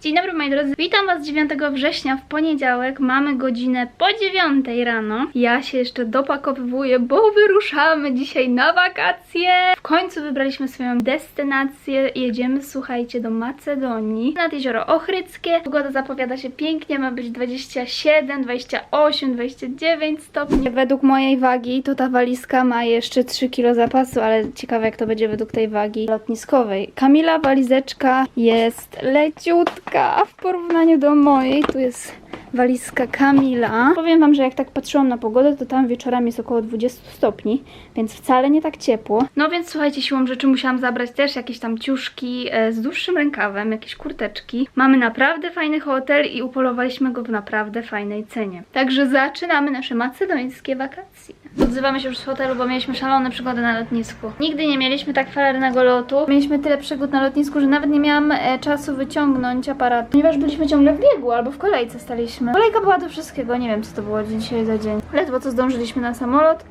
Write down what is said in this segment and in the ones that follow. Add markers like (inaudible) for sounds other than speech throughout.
Dzień dobry moi drodzy, witam was 9 września w poniedziałek, mamy godzinę po 9 rano. Ja się jeszcze dopakowywuję, bo wyruszamy dzisiaj na wakacje. W końcu wybraliśmy swoją destynację, jedziemy słuchajcie do Macedonii, nad jezioro Ochryckie. Pogoda zapowiada się pięknie, ma być 27, 28, 29 stopni. Według mojej wagi to ta walizka ma jeszcze 3 kg zapasu, ale ciekawe jak to będzie według tej wagi lotniskowej. Kamila walizeczka jest leciutka w porównaniu do mojej. Tu jest walizka Kamila. Powiem wam, że jak tak patrzyłam na pogodę, to tam wieczorami jest około 20 stopni, więc wcale nie tak ciepło. No więc słuchajcie, siłą rzeczy musiałam zabrać też jakieś tam ciuszki e, z dłuższym rękawem, jakieś kurteczki. Mamy naprawdę fajny hotel i upolowaliśmy go w naprawdę fajnej cenie. Także zaczynamy nasze macedońskie wakacje. Odzywamy się już z hotelu, bo mieliśmy szalone przygody na lotnisku. Nigdy nie mieliśmy tak falernego lotu. Mieliśmy tyle przygód na lotnisku, że nawet nie miałam e, czasu wyciągnąć aparat, ponieważ byliśmy ciągle w biegu albo w kolejce staliśmy. Kolejka była do wszystkiego, nie wiem co to było dzisiaj za dzień. Ledwo co zdążyliśmy na samolot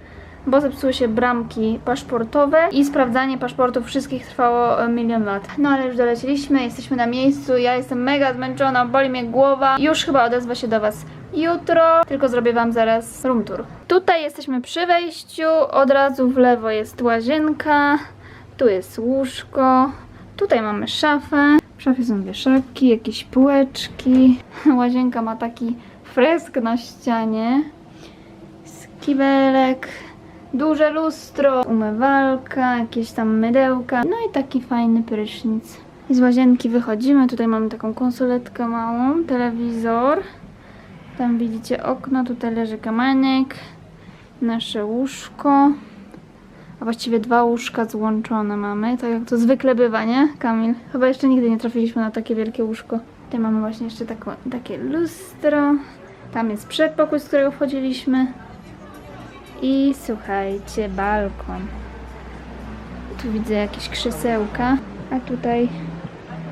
bo zepsuły się bramki paszportowe i sprawdzanie paszportów wszystkich trwało e, milion lat. No ale już dolecieliśmy, jesteśmy na miejscu, ja jestem mega zmęczona, boli mnie głowa. Już chyba odezwę się do Was jutro, tylko zrobię Wam zaraz room tour. Tutaj jesteśmy przy wejściu, od razu w lewo jest łazienka, tu jest łóżko, tutaj mamy szafę, w szafie są wieszaki, jakieś półeczki, (laughs) łazienka ma taki fresk na ścianie, skibelek, duże lustro, umywalka, jakieś tam mydełka, no i taki fajny prysznic. Z łazienki wychodzimy, tutaj mamy taką konsoletkę małą, telewizor, tam widzicie okno, tutaj leży kamanek, nasze łóżko, a właściwie dwa łóżka złączone mamy, tak jak to zwykle bywa, nie Kamil? Chyba jeszcze nigdy nie trafiliśmy na takie wielkie łóżko. Tutaj mamy właśnie jeszcze takie lustro, tam jest przedpokój, z którego wchodziliśmy. I słuchajcie, balkon. Tu widzę jakieś krzesełka, a tutaj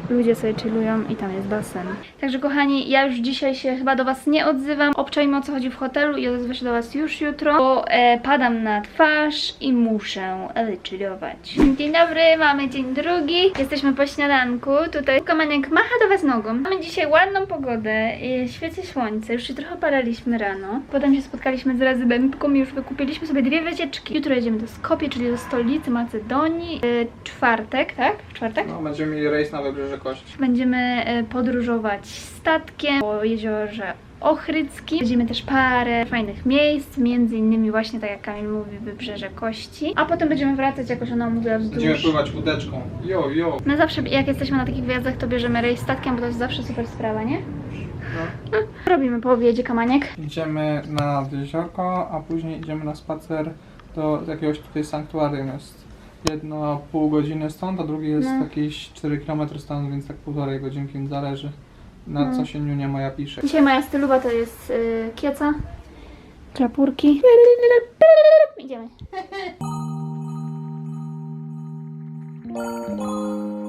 ludzie sobie chillują i tam jest basen. Także kochani, ja już dzisiaj się chyba do Was nie odzywam. Obczajmy o co chodzi w hotelu i odezwę się do Was już jutro, bo e, padam na twarz i muszę chillować. Dzień dobry, mamy dzień drugi. Jesteśmy po śniadanku. Tutaj Kamanek macha do Was nogą. Mamy dzisiaj ładną pogodę, e, świeci słońce, już się trochę paraliśmy rano. Potem się spotkaliśmy z rezydentką i już wykupiliśmy sobie dwie wycieczki. Jutro jedziemy do Skopie, czyli do stolicy Macedonii. E, czwartek, tak? Czwartek? No, będziemy mieli rejs na Wybrzeże Będziemy e, podróżować statkiem po jeziorze Ochryckim. Widzimy też parę fajnych miejsc, między innymi właśnie tak jak Kamil mówi, Wybrzeże Kości. A potem będziemy wracać, jakoś ona mówiła Będziemy wzdłuż. pływać łódeczką. Jo, jo. No zawsze jak jesteśmy na takich wyjazdach, to bierzemy rejs statkiem, bo to jest zawsze super sprawa, nie? No. (laughs) Robimy po obiedzie Kamaniek. Idziemy na jeziorko, a później idziemy na spacer do jakiegoś tutaj sanktuarium. Jest jedno pół godziny stąd, a drugi jest No. jakieś 4 km stąd, więc tak półtorej godzinki, zależy na No. co się Niunia moja pisze. Dzisiaj moja stylowa to jest y, kieca, klapurki. Idziemy. (laughs)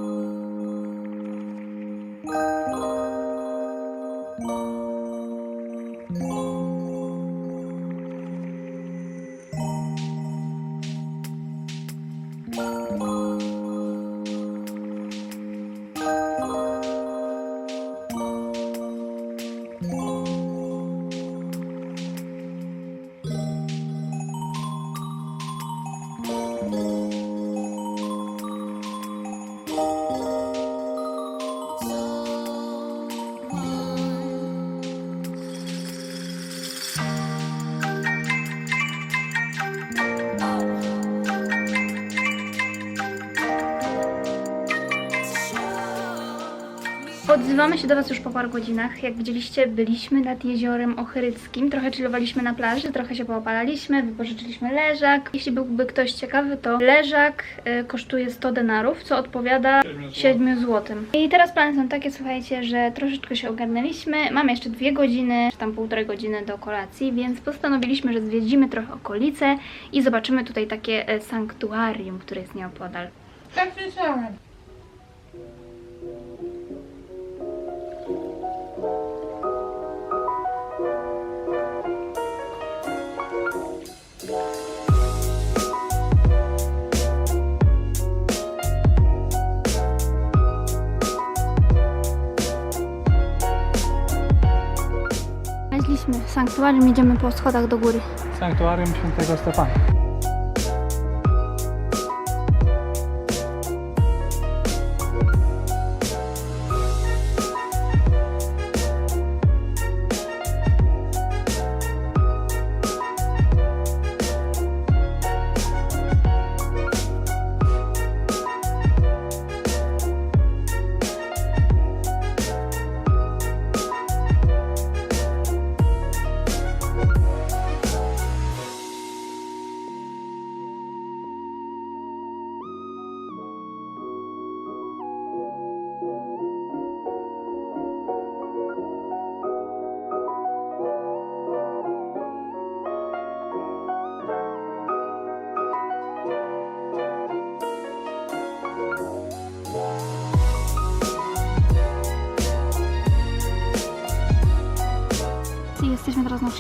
Odzywamy się do Was już po paru godzinach. Jak widzieliście, byliśmy nad jeziorem Ochryckim. Trochę chillowaliśmy na plaży, trochę się poopalaliśmy, wypożyczyliśmy leżak. Jeśli byłby ktoś ciekawy, to leżak y, kosztuje 100 denarów, co odpowiada 7 zł. I teraz plany są takie, słuchajcie, że troszeczkę się ogarnęliśmy. Mamy jeszcze dwie godziny, czy tam półtorej godziny do kolacji, więc postanowiliśmy, że zwiedzimy trochę okolice i zobaczymy tutaj takie e, sanktuarium, które jest nieopodal. Tak słyszałem. W sanktuarium, idziemy po schodach do góry. Sanktuarium Świętego Stefana.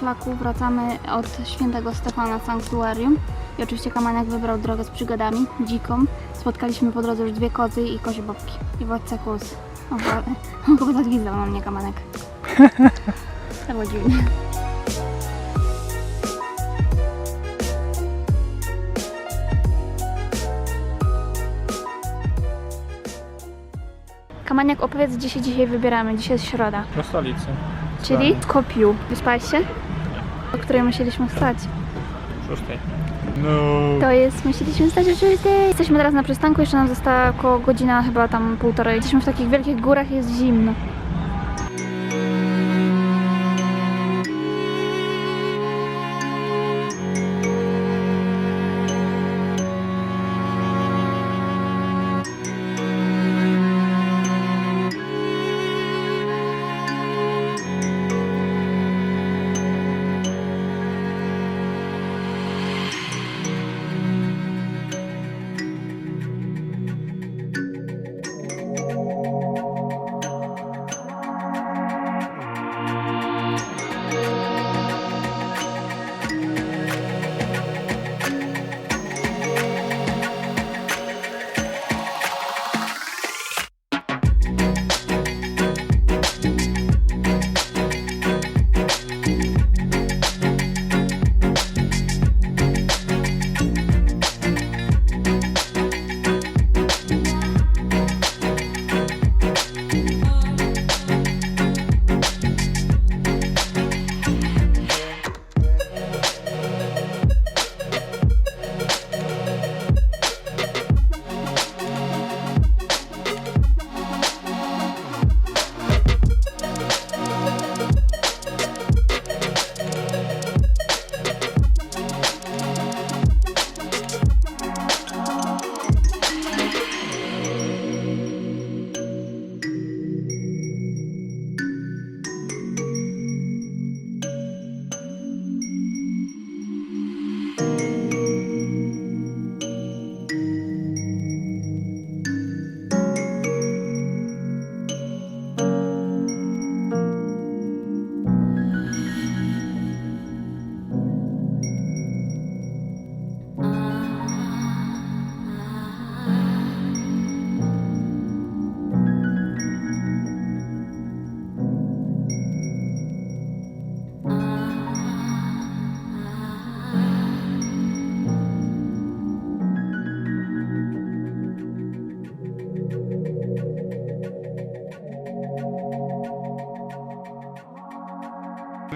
Szlaku, wracamy od świętego Stefana Sanktuarium. I oczywiście Kamaniak wybrał drogę z przygodami, dziką. Spotkaliśmy po drodze już dwie kozy i kozie babki. I władcę kóz. On chyba (laughs) zagwizdał na mnie Kamanek. (laughs) To było dziwne. Kamaniak, opowiedz, gdzie się dzisiaj wybieramy. Dzisiaj jest środa. Do stolicy. Czyli w Kopiu. Wyspałeś się? O której musieliśmy wstać. Szóstej. No. To jest, musieliśmy wstać o 6. Jesteśmy teraz na przystanku, jeszcze nam została około godzina, chyba tam półtorej. Jesteśmy w takich wielkich górach, jest zimno.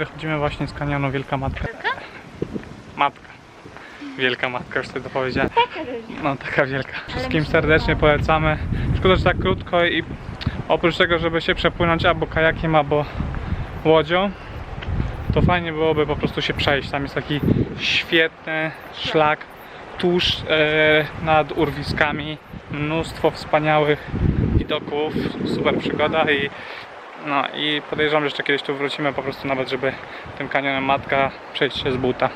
Wychodzimy właśnie z kanionu Wielka Matka. Matka. Wielka Matka, już sobie to powiedziałem. No taka wielka. Wszystkim serdecznie polecamy. Szkoda, że tak krótko i oprócz tego, żeby się przepłynąć albo kajakiem, albo łodzią, to fajnie byłoby po prostu się przejść. Tam jest taki świetny szlak tuż e, nad urwiskami. Mnóstwo wspaniałych widoków, super przygoda i no i podejrzewam, że jeszcze kiedyś tu wrócimy po prostu nawet, żeby tym kanionem Matka przejść się z buta.